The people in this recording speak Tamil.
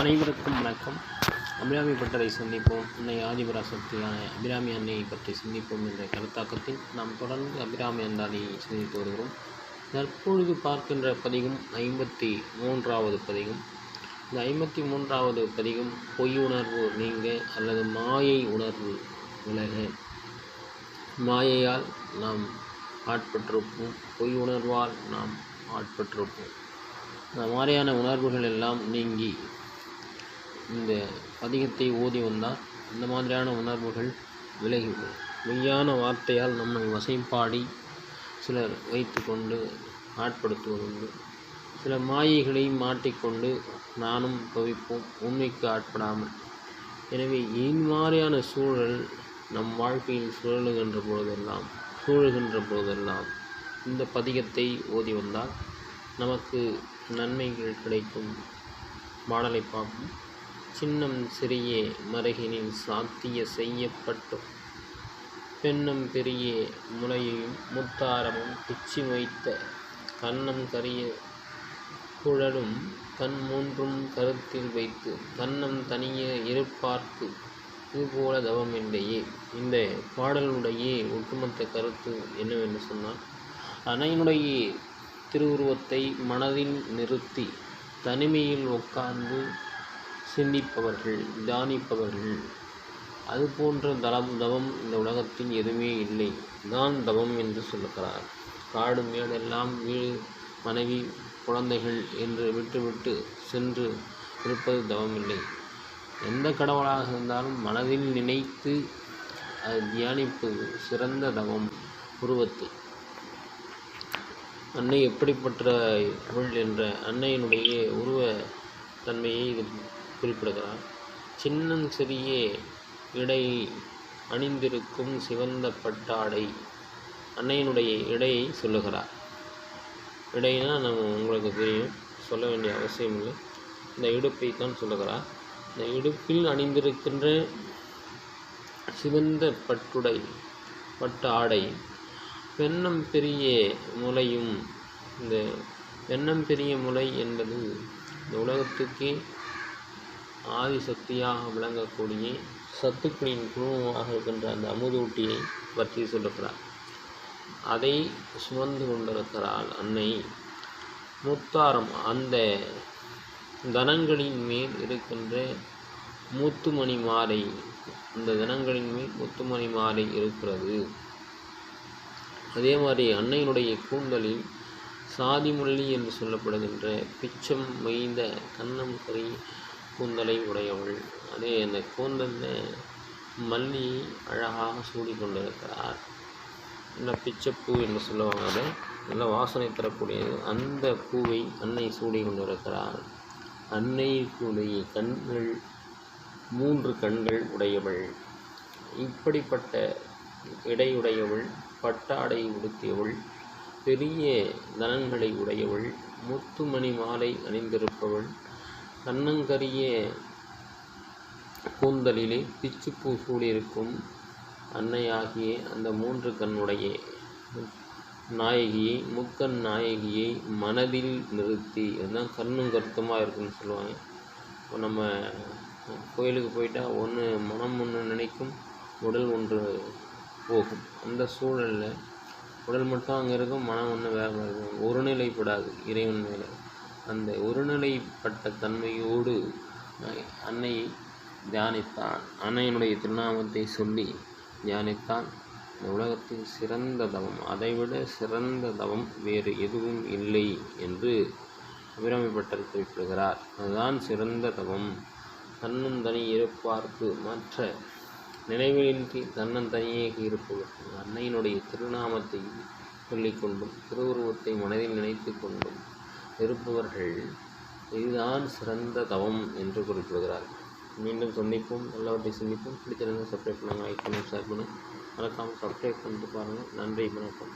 அனைவருக்கும் வணக்கம். அபிராமி பட்டரை சந்திப்போம். அன்னை ஆதிபராசக்தியான அபிராமி அன்னையை பற்றி சிந்திப்போம் என்ற கருத்தாக்கத்தில் நாம் தொடர்ந்து அபிராமி அந்தாதியை சிந்தித்து வருகிறோம். தற்பொழுது பார்க்கின்ற பதிகம் ஐம்பத்தி மூன்றாவது பதிகம். இந்த ஐம்பத்தி மூன்றாவது பதிகம் பொய் உணர்வு நீங்க அல்லது மாயை உணர்வு விலக மாயையால் நாம் ஆட்பட்டிருப்போம். பொய் உணர்வால் நாம் ஆட்பட்டிருப்போம். இந்த மாதிரியான உணர்வுகள் எல்லாம் நீங்கி இந்த பதிகத்தை ஓதி வந்தால் இந்த மாதிரியான உணர்வுகள் விலகிவிடும். மெய்யான வார்த்தையால் நம்மை வசைப்பாடி சிலர் வைத்துக்கொண்டு ஆட்படுத்துவதுண்டு. சில மாயைகளை மாட்டிக்கொண்டு நானும் தவிப்போம் உண்மைக்கு ஆட்படாமல். எனவே இம்மாதிரியான சூழல் நம் வாழ்க்கையில் சுழலுகின்ற பொழுதெல்லாம் சூழுகின்ற பொழுதெல்லாம் இந்த பதிகத்தை ஓதி வந்தால் நமக்கு நன்மைகள் கிடைக்கும். மாடலை பார்ப்போம். சின்னம் சிறியே மருகினில் சாத்திய செய்யப்பட்டும். பெண்ணும் பெரிய முலையையும் முத்தாரமும் பிச்சி வைத்த கன்னம் கரிய குழலும் கண் மூன்றும் கருத்தில் வைத்து கன்னம் தனிய இருப்பார்க்கு. இதுபோல தவமில்லையே இந்த பாடலுடைய ஒட்டுமொத்த கருத்து என்னவென்று சொன்னால் அணையினுடைய திருவுருவத்தை மனதில் நிறுத்தி தனிமையில் உட்கார்ந்து சிந்திப்பவர்கள் தியானிப்பவர்கள். அது போன்ற தலம் தவம் இந்த உலகத்தில் எதுவுமே இல்லை. தான் தவம் என்று சொல்லுகிறார். காடு மேடெல்லாம் வீடு மனைவி குழந்தைகள் என்று விட்டுவிட்டு சென்று இருப்பது தவம் இல்லை எந்த கடவுளாக இருந்தாலும் மனதில் நினைத்து அது தியானிப்பது சிறந்த தவம் உருவத்தை. அன்னை எப்படிப்பட்டவள் என்ற அன்னையினுடைய உருவ தன்மையை இது குறிப்பிடுகிறார். சின்னஞ்சிறிய இடை அணிந்திருக்கும் சிவந்த பட்டாடை அன்னையினுடைய இடையை சொல்லுகிறார். இடைனா நம்ம உங்களுக்கு தெரியும் சொல்ல வேண்டிய அவசியம் இல்லை. இந்த இடுப்பை தான் சொல்லுகிறார். இந்த இடுப்பில் அணிந்திருக்கின்ற சிவந்த பட்டுடை பட்டு ஆடை பெண்ணம் பெரிய முலையும் இந்த பெண்ணம் பெரிய முலை என்பது இந்த உலகத்துக்கே ஆதிசக்தியாக விளங்கக்கூடிய சத்துக்களின் குழுமமாக இருக்கின்ற அந்த அமுதூட்டியை பற்றி சொல்லுகிறார். அதை சுமந்து கொண்டிருக்கிறாள் அன்னை முத்தாரம். அந்த தனங்களின் மேல் இருக்கின்ற முத்துமணி மாலை அந்த தினங்களின் மேல் முத்துமணி மாலை இருக்கிறது. அதே மாதிரி அன்னையினுடைய கூந்தலில் சாதிமுள்ளி என்று சொல்லப்படுகின்ற பிச்சம் மைந்த கண்ணம் கறி கூந்தலை உடையவள். அதே அந்த கூந்தலில் மல்லியை அழகாக சூடி கொண்டிருக்கிறார். இந்த பிச்சைப்பூ என்று சொல்லுவாங்க அதை. நல்ல வாசனை தரக்கூடியது. அந்த பூவை அன்னை சூடி கொண்டிருக்கிறார் அன்னைக்குடைய கண்கள் மூன்று கண்கள் உடையவள். இப்படிப்பட்ட இடையுடையவள் பட்டாடை உடுத்தியவள் பெரிய தனங்களை உடையவள் முத்துமணி மாலை அணிந்திருப்பவள் கண்ணங்கரிய கூந்தலிலே பிச்சுப்பூ சூடியிருக்கும் அன்னையாகிய அந்த மூன்று கண்ணுடைய. நாயகியை முக்கண் நாயகியை மனதில் நிறுத்தி அதுதான் கண்ணும் கருத்துமாக இருக்குன்னு சொல்லுவாங்க. இப்போ நம்ம கோயிலுக்கு போயிட்டால் ஒன்று மனம் ஒன்று நினைக்கும் உடல் ஒன்று போகும். அந்த சூழலில் உடல் மட்டும் அங்கே இருக்கும் மனம் ஒன்று வேறு இருக்கும். ஒருநிலைப்படாது இறைவன் மேலே. அந்த ஒருநிலைப்பட்ட தன்மையோடு அன்னையை தியானித்தான். அன்னையினுடைய திருநாமத்தை சொல்லி தியானித்தான். இந்த உலகத்தில் சிறந்த தவம் அதைவிட சிறந்த தவம் வேறு எதுவும் இல்லை என்று அபிராமிப்பட்டர் குறிப்பிடுகிறார். அதுதான் சிறந்த தவம். தன்னந்தனி இருப்பார்க்கு மற்ற நினைவிலின்றி தன்னந்தனியே இருப்பவர்கள் அன்னையினுடைய திருநாமத்தை சொல்லிக்கொண்டும் திருவுருவத்தை மனதில் நினைத்து கொண்டும் இருப்பவர்கள் இதுதான் சிறந்த தவம் என்று குறிப்பிடுகிறார்கள் மீண்டும் சந்திப்போம். எல்லாவற்றையும் சிந்திப்போம். பிடிச்சிருந்தால் சப்ஸ்கிரைப் பண்ணுங்கள் லைக் பண்ணுங்கள் ஷேர் பண்ணுங்கள் மறக்காமல் சப்ஸ்கிரைப் பண்ணிட்டு பாருங்கள் நன்றி வணக்கம்.